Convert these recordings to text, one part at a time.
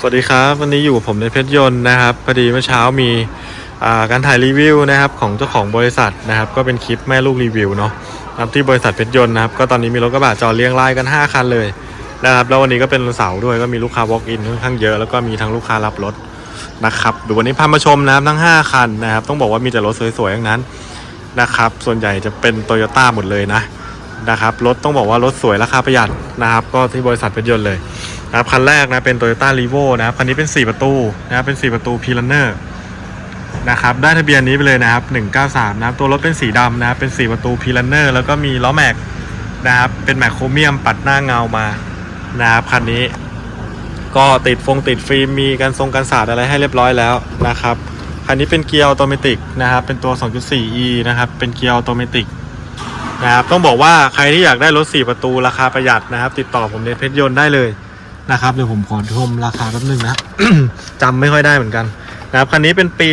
สวัสดีครับวันนี้อยู่กับผมในเพชรยนต์นะครับพอดีเมื่อเช้ามีการถ่ายรีวิวนะครับของเจ้าของบริษัทนะครับก็เป็นคลิปแม่ลูกรีวิวเนาะครับที่บริษัทเพชรยนต์นะครับก็ตอนนี้มีรถกระบะจอดเรียงรายกัน 5 คันเลยนะครับแล้ววันนี้ก็เป็นวันเสาร์ด้วยก็มีลูกค้า walk in ค่อนข้างเยอะแล้วก็มีทั้งลูกค้ารับรถนะครับเดูวันนี้พามาชมนะครับทั้ง 5 คันนะครับต้องบอกว่ามีแต่รถสวยๆทั้งนั้นนะครับส่วนใหญ่จะเป็นโตโยต้าหมดเลยนะนะครับรถต้องบอกว่ารถสวยราคาประหยัดนะครับก็ที่บริษัทเพชรยนต์เลย นะครับคันแรกนะเป็น Toyota r e v o นะครับคันนี้เป็น 4 ประตูนะครับเป็น 4 ประตู p l a n e r นะครับได้ทะเบียนนี้ไปเลยนะครับ 193 นะครับตัวรถเป็นสีดำนะครับเป็น 4 ประตู p l a n e r แล้วก็มีล้อแม็กนะครับเป็นแม็กโครเมียมปัดหน้าเงามานะครับคันนี้ก็ติดฟงติดฟิล์มมีกันทรงกันสาดอะไรให้เรียบร้อยแล้วนะครับคันนี้เป็นเกียร์ออโตเมตินะครับเป็นตัว 2.4e นะครับเป็นเกียร์ออโตเมตินะครับต้องบอกว่าใครที่อยากได้รถ 4 ประตูราคาประหยัดนะครับ ติดต่อผมในเพชรยนต์ได้เลย นะครับเดี๋ยวผมขอชมราคาแป๊บนึงนะจำไม่ค่อยได้เหมือนกันนะครับคันนี้เป็นปี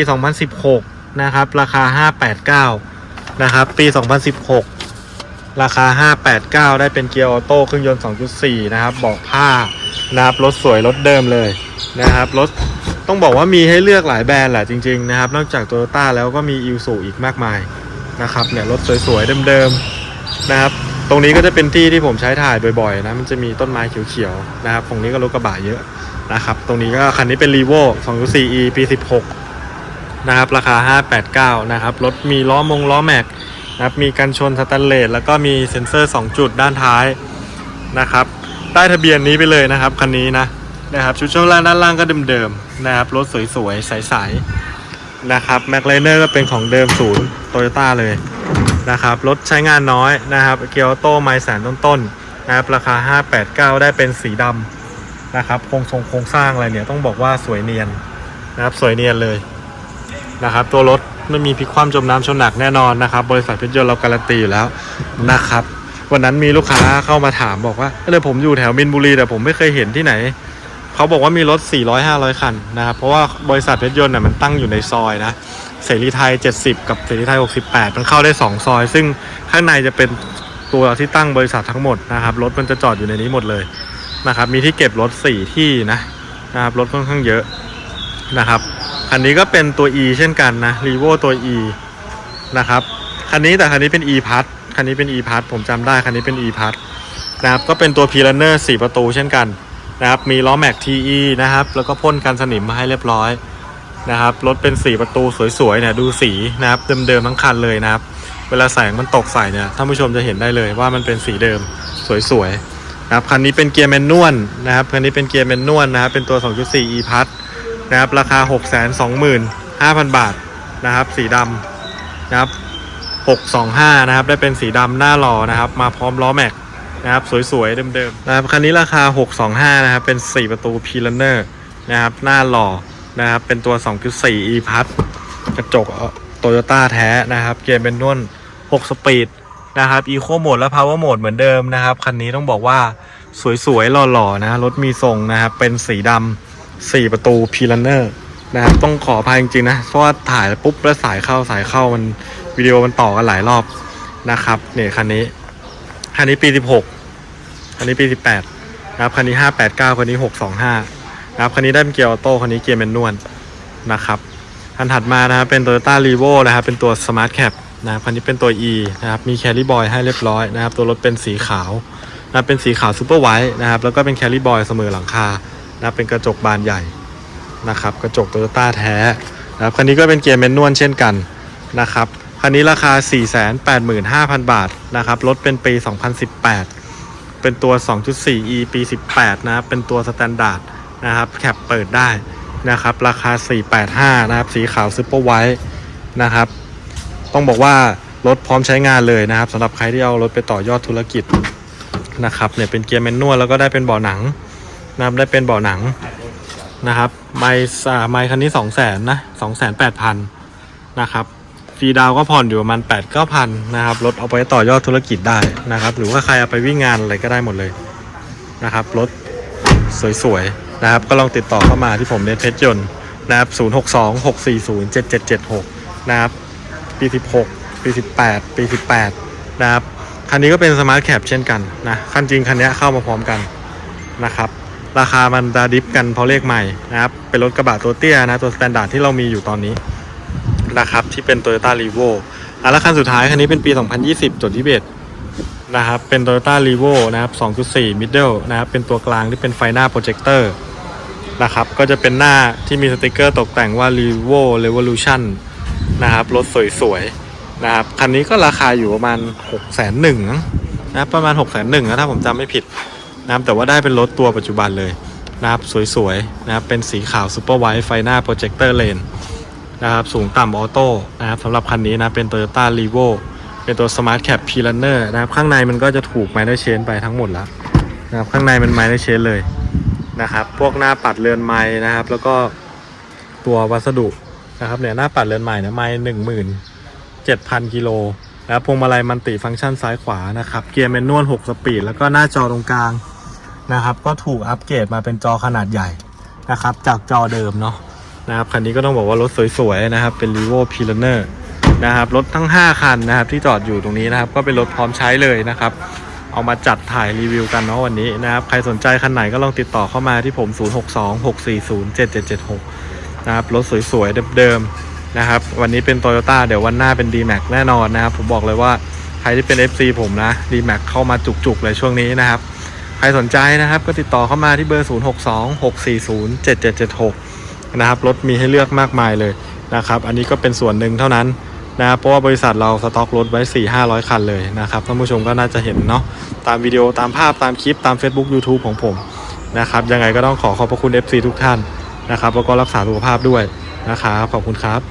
2016 นะครับ ราคา 589 นะครับ ปี 2016 ราคา 589 ได้เป็นเกียร์ออโต้เครื่องยนต์ 2.4 นะครับบอกผ้านะครับรถสวยรถเดิมเลยนะครับรถต้องบอกว่ามีให้เลือกหลายแบรนด์แหละจริงๆนะครับ นอกจากโตโยต้าแล้วก็มีอิ s ซูอีกมากมายนะครับเนี่ยรถสวยๆเดิมๆนะครับ ตรงนี้ก็จะเป็นที่ที่ผมใช้ถ่ายบ่อยๆนะมันจะมีต้นไม้เขียวๆนะครับตรงนี้ก็รถกระบะเยอะนะครับ ตรงนี้ก็คันนี้เป็น r e v o 2.4e ปี 16 นะครับ ราคา 589 นะครับ รถมีล้อมงล้อแม็กนะครับ มีกันชนสแตนเลสแล้วก็มีเซ็นเซอร์ 2 จุดด้านท้ายนะครับได้ทะเบียนนี้ไปเลยนะครับ คันนี้นะนะครับชุดช่วงล่างด้านล่างก็เดิมๆนะครับ รถสวยๆ ใสๆนะครับแม็กไลเนอร์ก็เป็นของเดิมศูนย์โตโยต้าเลย นะครับรถใช้งานน้อยนะครับเกียร์ออโต้ไมล์แสนต้นๆนะครับราคา 589 ได้เป็นสีดำนะครับโครงทรงโครงสร้างอะไรเนี่ยต้องบอกว่าสวยเนียนนะครับสวยเนียนเลยนะครับตัวรถไม่มีพลิกคว่ำจมน้ำชนหนักแน่นอนนะครับ บริษัทเพชรยนต์เราการันตีอยู่แล้วนะครับ วันนั้นมีลูกค้าเข้ามาถามบอกว่าเออผมอยู่แถวมินบุรีแต่ผมไม่เคยเห็นที่ไหน เขาบอกว่ามีรถ 400-500 คันนะครับ เพราะว่าบริษัทเพชรยนต์น่ะมันตั้งอยู่ในซอยนะ เสรีไทย 70 กับเสรีไทย 68 มันเข้าได้ 2 ซอย ซึ่งข้างในจะเป็นตัวที่ตั้งบริษัททั้งหมดนะครับ รถมันจะจอดอยู่ในนี้หมดเลยนะครับ มีที่เก็บรถ 4 ที่นะนะครับ รถค่อนข้างเยอะนะครับ คันนี้ก็เป็นตัว E เช่นกันนะ r ีโวตัว E นะครับ คันนี้แต่คันนี้เป็น E พัทคันนี้เป็น E พัทผมจำได้ คันนี้เป็น E พัทนะครับ ก็เป็นตัว p ี l a n e r 4ประตูเช่นกันนะครับ มีล้อแม็ก TE นะครับ แล้วก็พ่นกันสนิมมาให้เรียบร้อย นะครับรถเป็นสีประตูสวยๆเนี่ยดูสีนะครับเดิมๆทั้งคันเลยนะครับ เวลาแสงมันตกใส่เนี่ยท่านผู้ชมจะเห็นได้เลยว่ามันเป็นสีเดิมสวยๆนะครับคันนี้เป็นเกียร์แมนนวลนะครับคันนี้เป็นเกียร์แมนนวลนะครับเป็นตัว 2.4 e พัทนะครับราคา 625,000 บาทนะครับสีดำนะครับ 625 นะครับได้เป็นสีดำหน้าหล่อนะครับ มาพร้อมล้อแม็กนะครับสวยๆเดิมๆนะครับคันนี้ราคา 625 นะครับเป็น 4 ประตูพีลันเนอร์นะครับหน้าหล่อ นะครับ เป็นตัว 2.4 e พัทกระจกโตโยต้าแท้นะครับ เกียร์เป็นนวล6สปีดนะครับอีโคโหมดและพาวเวอร์โหมดเหมือนเดิมนะครับ คันนี้ต้องบอกว่าสวยๆ หล่อๆ นะรถมีทรงนะครับ เป็นสีดำ4ประตูพีลันเนอร์นะครับ ต้องขออภัยจริงๆนะ เพราะว่าถ่ายปุ๊บแล้วสายเข้าสายเข้ามันวิดีโอมันต่อกันหลายรอบนะครับเนี่ยคันนี้ คันนี้ปี 16 คันนี้ปี 18 นะครับ คันนี้ 589 คันนี้ 625 นะครับคันนี้ได้เป็นเกียร์ออโต้คันนี้เกียร์แมนนวลนะครับคันถัดมานะครับเป็น Toyota r e v o นะครับเป็นตัว Smart Cap นะครับคันนี้เป็นตัว E นะครับมี Carry Boy ให้เรียบร้อยนะครับตัวรถเป็นสีขาวนะเป็นสีขาวซูเปอร์ไวท์นะครับแล้วก็เป็น Carry Boy เสมอหลังคานะเป็นกระจกบานใหญ่นะครับกระจก Toyota แท้นะครับคันนี้ก็เป็นเกียร์แมนนวลเช่นกันนะครับคันนี้ราคา 485,000 บาทนะครับรถเป็นปี 2018 เป็นตัว 2.4e ปี 18 นะครับเป็นตัวสแตนดาร์ด นะครับแคปเปิดได้นะครับ ราคา 485 นะครับ สีขาวซูเปอร์ไวท์นะครับ ต้องบอกว่ารถพร้อมใช้งานเลยนะครับสำหรับใครที่เอารถไปต่อยอดธุรกิจนะครับเนี่ยเป็นเกียร์แมนนวลแล้วก็ได้เป็นเบาะหนังนะครับได้เป็นเบาะหนังนะครับ ไมค์ไมค์คันนี้ 2 0 0 0 0นนะ2 8 0 0 0นะครับฟรีดาวก็ผ่อนอยู่ประมาณ8 9 0 0นะครับรถเอาไปต่อยอดธุรกิจได้นะครับ หรือว่าใครเอาไปวิ่งงานอะไรก็ได้หมดเลยนะครับรถสวยๆ นะครับ ก็ลองติดต่อเข้ามาที่ผมเนเพชรยนต์นะครับ 062 640 7776 นะครับ ปี 16 ปี 18 ปี 18 นะครับ คันนี้ก็เป็นสมาร์ทแคปเช่นกันนะ คันจริงคันนี้เข้ามาพร้อมกันนะครับ ราคามันจะดิฟกันเพราะเลขใหม่นะครับ เป็นรถกระบะตัวเตี้ยนะ ตัวสแตนดาร์ดที่เรามีอยู่ตอนนี้นะครับ ที่เป็น Toyota r e v o อะแล้วคันสุดท้ายคันนี้เป็นปี 2020 จดที่เบ นะครับ เป็น Toyota r e v o นะครับ 2.4 middle นะครับ เป็นตัวกลางที่เป็นไฟหน้าโปรเจคเตอร์นะครับ ก็จะเป็นหน้าที่มีสติกเกอร์ตกแต่งว่า r e v o Revolution นะครับ รถสวยๆ นะครับ คันนี้ก็ราคาอยู่ประมาณ6 1 0 0 0นะครับประมาณ6 1 0 0 0นะถ้าผมจำไม่ผิดนะครับแต่ว่าได้เป็นรถตัวปัจจุบันเลยนะครับ สวยๆ นะครับ เป็นสีขาวซูเปอร์ไวท์ไฟหน้าโปรเจคเตอร์เลนนะครับ สูงต่ำออโต้นะครับสำหรับคันนี้นะ เป็น Toyota r e v o เป็นตัว Smart Cap p l a n n e r นะครับ ข้างในมันก็จะถูกไม n ์เชนไปทั้งหมดแล้วนะครับข้างในมันไม n ์เชนเลยนะครับ พวกหน้าปัดเรือนไม้นะครับ แล้วก็ตัววัสดุนะครับเนี่ยหน้าปัดเรือนใหม่เนี่ยไม้หนึ่งหมื่นเจ็ดพันกิโลแล้วพวงมาลัยมันติฟังก์ชันซ้ายขวานะครับ เกียร์แมนนวล6สปีด แล้วก็หน้าจอตรงกลางนะครับ ก็ถูกอัปเกรดมาเป็นจอขนาดใหญ่นะครับ จากจอเดิมเนาะนะครับคันนี้ก็ต้องบอกว่ารถสวยๆนะครับเป็น r e v o p i l a n e r นะครับรถทั้ง 5 คันนะครับที่จอดอยู่ตรงนี้นะครับ ก็เป็นรถพร้อมใช้เลยนะครับ เอามาจัดถ่ายรีวิวกันเนาะวันนี้นะครับ ใครสนใจคันไหนก็ลองติดต่อเข้ามาที่ผม 0626407776 นะครับรถสวยๆเดิมๆนะครับ วันนี้เป็น Toyota เดี๋ยววันหน้าเป็น D-Max แน่นอนนะครับ ผมบอกเลยว่าใครที่เป็น FC ผมนะ D-Max เข้ามาจุกๆเลยช่วงนี้นะครับ ใครสนใจนะครับก็ติดต่อเข้ามาที่เบอร์ 0626407776 นะครับรถมีให้เลือกมากมายเลยนะครับ อันนี้ก็เป็นส่วนหนึ่งเท่านั้น นะเพราะว่าบริษัทเราสต็อกรถไว้ 4-500 คันเลยนะครับท่านผู้ชมก็น่าจะเห็นเนาะตามวิดีโอตามภาพตามคลิปตาม Facebook YouTube ของผมนะครับยังไงก็ต้องขอขอบพระคุณ FC ทุกท่านนะครับแล้วก็รักษาสุขภาพด้วยนะครับขอบคุณครับ